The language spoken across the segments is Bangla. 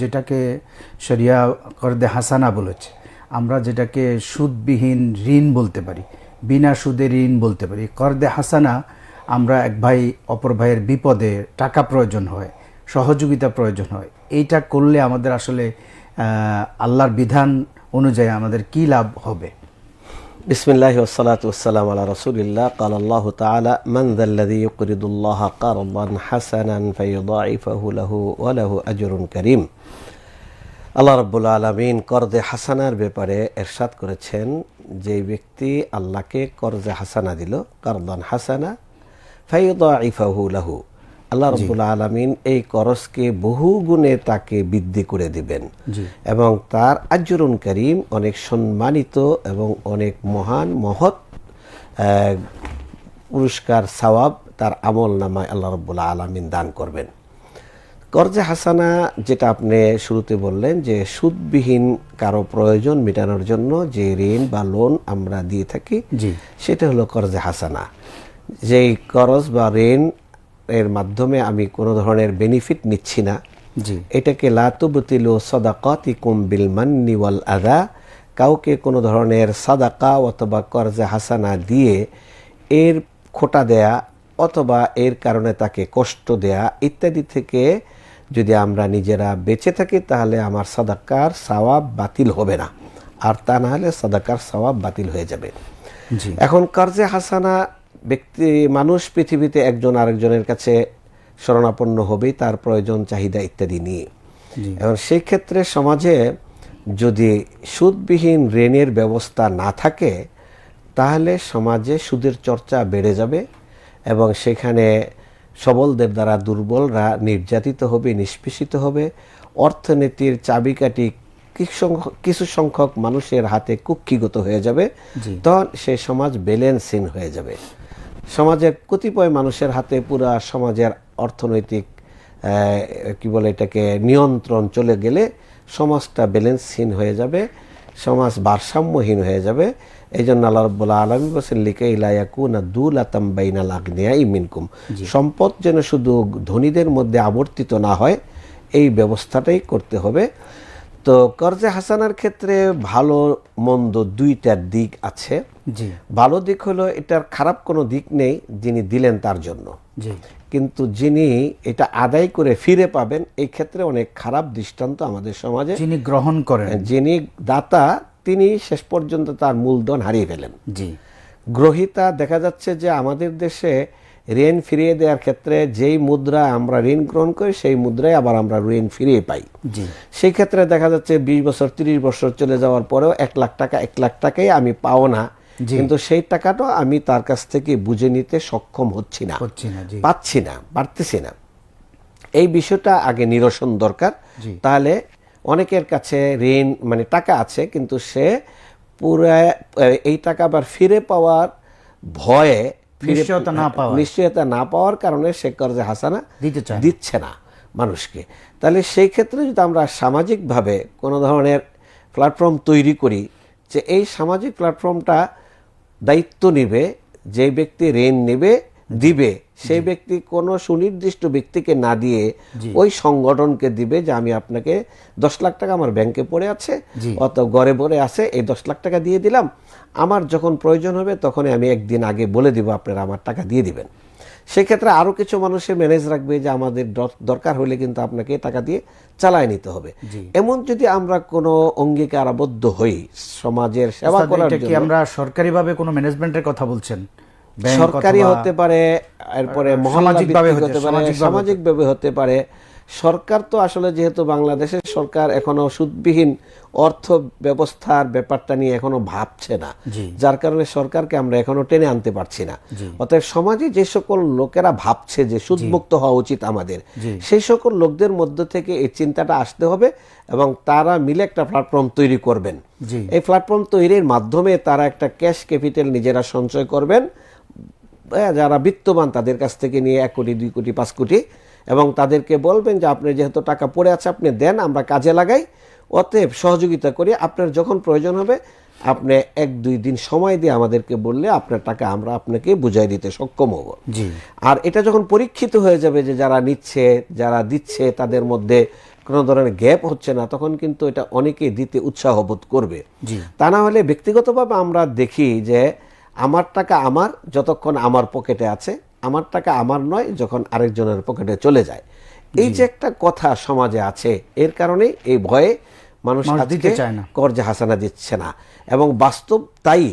যেটাকে শরিয়া করদে হাসানা বলেছে, আমরা যেটাকে সুদবিহীন ঋণ বলতে পারি, বিনা সুদে ঋণ বলতে পারি। করদে হাসানা, আমরা এক ভাই, অপর ভাইয়ের বিপদে টাকা প্রয়োজন হয়, সহযোগিতা প্রয়োজন হয়। এইটা করলে আমাদের আসলে আল্লাহর বিধান অনুযায়ী আমাদের কি লাভ হবে? বিসমিল্লাহ ওসালাত ওসালাম আলা রসুলিল্লাহ। কাল আল্লাহ তালা মন্দি ইকরিদুল্লাহ কারবান হাসানান ফাইদাইফাহুলাহু ওয়ালাহু আজরুন করিম। আল্লাহ রব্বুল আলমিন করজে হাসানার ব্যাপারে এরশাদ করেছেন, যে ব্যক্তি আল্লাহকে করজে হাসানা দিল, কারবান হাসানা ফাইদাইফাহুলাহু আল্লাহ রব্বুল আলমিন এই করসকে বহু গুণে তাকে বৃদ্ধি করে দিবেন এবং তার আজরুন করিম অনেক সম্মানিত এবং অনেক মহান মহৎ পুরস্কার সওয়াব তার আমল নামায় আল্লাহ রব্বুল আলমিন দান করবেন। কর্জে হাসানা যেটা আপনি শুরুতে বললেন যে সুদবিহীন কারও প্রয়োজন মেটানোর জন্য যে ঋণ বা লোন আমরা দিয়ে থাকি জি। সেটা হলো কর্জে হাসানা। যেই করজ বা ঋণ এর মাধ্যমে আমি কোনো ধরনের বেনিফিট নিচ্ছি না। জি। এটাকে লাতুবতিল সদাকাতিকুম বিল মান্নি ওয়াল আদা কাউকে কোনো ধরনের সাদাকা অথবা কর্জে হাসানা দিয়ে এর খোটা দেয়া অথবা এর কারণে তাকে কষ্ট দেয়া ইত্যাদি থেকে যদি আমরা নিজেরা বেঁচে থাকি তাহলে আমার সাদাকার সওয়াব বাতিল হবে না। আর তা না হলে সাদাকার সওয়াব বাতিল হয়ে যাবে। জি। এখন কার্জে হাসানা ব্যক্তি মানুষ পৃথিবীতে একজন আরেকজনের কাছে শরণাপন্ন হবেই তার প্রয়োজন চাহিদা ইত্যাদি নিয়ে। এখন সেই ক্ষেত্রে সমাজে যদি সুদবিহীন ঋণের ব্যবস্থা না থাকে তাহলে সমাজে সুদের চর্চা বেড়ে যাবে এবং সেখানে সবলদের দ্বারা দুর্বলরা নির্যাতিত হবে নিষ্পেষিত হবে অর্থনীতির চাবিকাঠি কিছু সংখ্যক- মানুষের হাতে কুক্ষিগত হয়ে যাবে। তখন সেই সমাজ ব্যালেন্সিন হয়ে যাবে সমাজের কতিপয় মানুষের হাতে পুরা সমাজের অর্থনৈতিক কি বলে এটাকে নিয়ন্ত্রণ চলে গেলে সমাজটা ব্যালেন্সহীন হয়ে যাবে সমাজ ভারসাম্যহীন হয়ে যাবে। এই জন্য আল্লাহ রব্বুল্লাহ আলমী বলছেন ইলায়াকু না দুল আতাম বাইনা লাগনিয়া ইমিনকুম সম্পদ যেন শুধু ধনীদের মধ্যে আবর্তিত না হয় এই ব্যবস্থাটাই করতে হবে। তো কর্জে হাসানার ক্ষেত্রে ভালো মন্দ দুইটার দিক আছে। জি। ভালো দিক হলো এটার খারাপ কোনো দিক নেই যিনি দিলেন তার জন্য। জি। কিন্তু যিনি এটা আদায় করে ফিরে পাবেন এই ক্ষেত্রে অনেক খারাপ দৃষ্টান্ত আমাদের সমাজে। যিনি গ্রহণ করেন। যিনি দাতা তিনি শেষ পর্যন্ত তার মূলধন হারিয়ে ফেলেন। জি। গ্রহিতা দেখা যাচ্ছে যে আমাদের দেশে ঋণ ফিরিয়ে দেওয়ার ক্ষেত্রে যেই মুদ্রা আমরা ঋণ গ্রহণ করি সেই মুদ্রায় আবার আমরা ঋণ ফিরিয়ে পাই। সেই ক্ষেত্রে দেখা যাচ্ছে বিশ বছর তিরিশ বছর চলে যাওয়ার পরেও এক লাখ টাকা এক লাখ টাকাই আমি পাও না। কিন্তু সেই টাকাটা আমি তার কাছ থেকে বুঝে নিতে সক্ষম হচ্ছি না। হচ্ছি না পাচ্ছি না পারতেছি না। এই বিষয়টা আগে নিরসন দরকার। তাহলে অনেকের কাছে ঋণ মানে টাকা আছে কিন্তু সে পুরো এই টাকা আবার ফিরে পাওয়ার ভয়ে নিশ্চয়তা না পাওয়া নিশ্চয়তা না পাওয়ার কারণে সে কর্জে হাসানা দিতে চায় দিচ্ছে না মানুষকে। তাহলে সেই ক্ষেত্রে যদি আমরা সামাজিকভাবে কোনো ধরনের প্ল্যাটফর্ম তৈরি করি যে এই সামাজিক প্ল্যাটফর্মটা দায়িত্ব নেবে যে ব্যক্তি ঋণ নেবে দিবে সেই ব্যক্তি কোনো সুনির্দিষ্ট ব্যক্তিকে না দিয়ে ওই সংগঠনকে দিবে যে আমি আপনাকে দশ লাখ টাকা আমার ব্যাংকে পড়ে আছে অত গড়ে পড়ে আছে এই দশ লাখ টাকা দিয়ে দিলাম। আমার যখন প্রয়োজন হবে তখনই আমি একদিন আগে বলে দিব আপনারা আমার টাকা দিয়ে দিবেন। সেক্ষেত্রে আরও কিছু মানুষের ম্যানেজ রাখবে যে আমাদের দরকার হলে কিন্তু আপনাকে টাকা দিয়ে চালায় নিতে হবে। এমন যদি আমরা কোনো অঙ্গীকার আবদ্ধ হই সমাজের সেবা করার জন্য আমরা সরকারিভাবে কোনো ম্যানেজমেন্টের কথা বলছেন? সরকারি হতে পারে এরপরে মহল্লা সামাজিকভাবে হতে- পারে সামাজিকভাবে হতে পারে। সরকার তো আসলে যেহেতু বাংলাদেশের সরকার এখনও সুদবিহীন অর্থ ব্যবস্থার ব্যাপারটা নিয়ে এখনও ভাবছে না। যার কারণে সরকারকে আমরা এখনও টেনে আনতে পারছি না। অতএব সমাজে যে সকল লোকেরা ভাবছে যে সুদমুক্ত হওয়া উচিত আমাদের সেই সকল লোকদের মধ্য থেকে এই চিন্তাটা আসতে হবে এবং তারা মিলে একটা প্ল্যাটফর্ম তৈরি করবেন। এই প্ল্যাটফর্ম তৈরির মাধ্যমে তারা একটা ক্যাশ ক্যাপিটাল নিজেরা সঞ্চয় করবেন। যারা বিত্তবান তাদের কাছ থেকে নিয়ে এক কোটি দুই কোটি পাঁচ কোটি। এবং তাদেরকে বলবেন যে আপনি যেহেতু টাকা পড়ে আছে আপনি দেন আমরা কাজে লাগাই। অতএব সহযোগিতা করি। আপনার যখন প্রয়োজন হবে আপনি এক দুই দিন সময় দিয়ে আমাদেরকে বললে আপনার টাকা আমরা আপনাকে বুঝাই দিতে সক্ষম হব। জি। আর এটা যখন পরীক্ষিত হয়ে যাবে যে যারা নিচ্ছে যারা দিচ্ছে তাদের মধ্যে কোনো ধরনের গ্যাপ হচ্ছে না তখন কিন্তু এটা অনেকেই দিতে উৎসাহ বোধ করবে। তা না হলে ব্যক্তিগতভাবে আমরা দেখি যে আমার টাকা আমার যতক্ষণ আমার পকেটে আছে আমার টাকা আমার নয় যখন আরেকজনের পকেটে চলে যায়। এই যে একটা কথা সমাজে আছে এর কারণে এই ভয়ে মানুষ দিতে চায় না। কর্জে হাসানা দিচ্ছে না। এবং বাস্তব তাই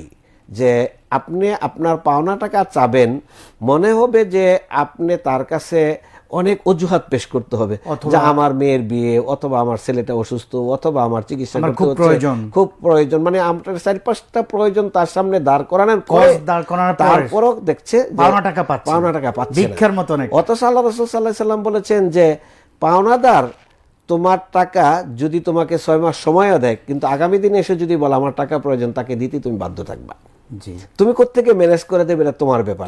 যে আপনি আপনার পাওনা টাকা চাবেন মনে হবে যে আপনি তার কাছে অনেক অজুহাত পেশ করতে হবে। যে আমার মেয়ের বিয়ে অথবা আমার ছেলেটা অসুস্থ অথবা আমার চিকিৎসা করতে খুব প্রয়োজন। খুব প্রয়োজন। মানে আপনার চারি পাঁচটা প্রয়োজন তার সামনে দাঁড় করানোর পরে দাঁড় করানোর পরে তারপরও দেখছে পাওনা টাকা পাচ্ছে পাওনা টাকা পাচ্ছে ভিক্ষার মতো অথচ আল্লাহ রসুল সাল্লাহ সাল্লাম বলেছেন যে পাওনাদার তোমার টাকা যদি তোমাকে ছয় মাস সময়ও দেয় কিন্তু আগামী দিনে এসে যদি বলো আমার টাকা প্রয়োজন তাকে দিতে তুমি বাধ্য থাকবা। জি। তুমি কোত্থেকে ম্যানেজ করে দেবে? এটা তোমার ব্যাপার।